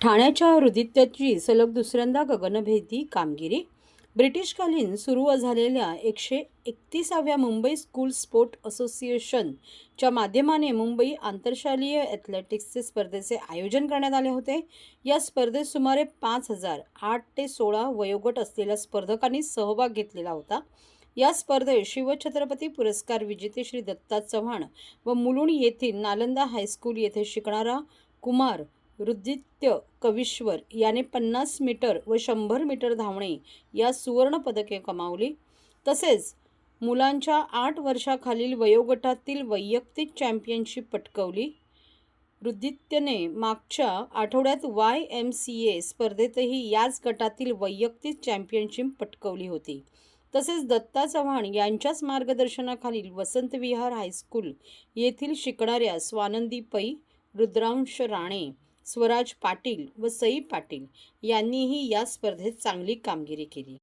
ठाण्याच्या हृदित्याची सलग दुसऱ्यांदा गगनभेदी कामगिरी. ब्रिटिशकालीन सुरू झालेल्या एकशे एकतीसाव्या मुंबई स्कूल स्पोर्ट असोसिएशनच्या माध्यमाने मुंबई आंतरशालीय ॲथलेटिक्सचे स्पर्धेचे आयोजन करण्यात आले होते. या स्पर्धेत सुमारे पाच हजार आठ ते सोळा वयोगट असलेल्या स्पर्धकांनी सहभाग घेतलेला होता. या स्पर्धेत शिवछत्रपती पुरस्कार विजेते श्री दत्ता चव्हाण व मुलुंड येथील नालंदा हायस्कूल येथे शिकणारा कुमार रुदित्य कविश्वर याने पन्नास मीटर व शंभर मीटर धावणे या सुवर्णपदके कमावली. तसेच मुलांच्या आठ वर्षाखालील वयोगटातील वैयक्तिक चॅम्पियनशिप पटकवली. रुदित्यने मागच्या आठवड्यात वाय एम सी ए स्पर्धेतही याच गटातील वैयक्तिक चॅम्पियनशिप पटकवली होती. तसेच दत्ता चव्हाण यांच्याच मार्गदर्शनाखालील वसंत विहार हायस्कूल येथील शिकणाऱ्या स्वानंदी पै रुद्रांश राणे स्वराज पाटील व सई पाटील यांनीही या स्पर्धेत चांगली कामगिरी केली.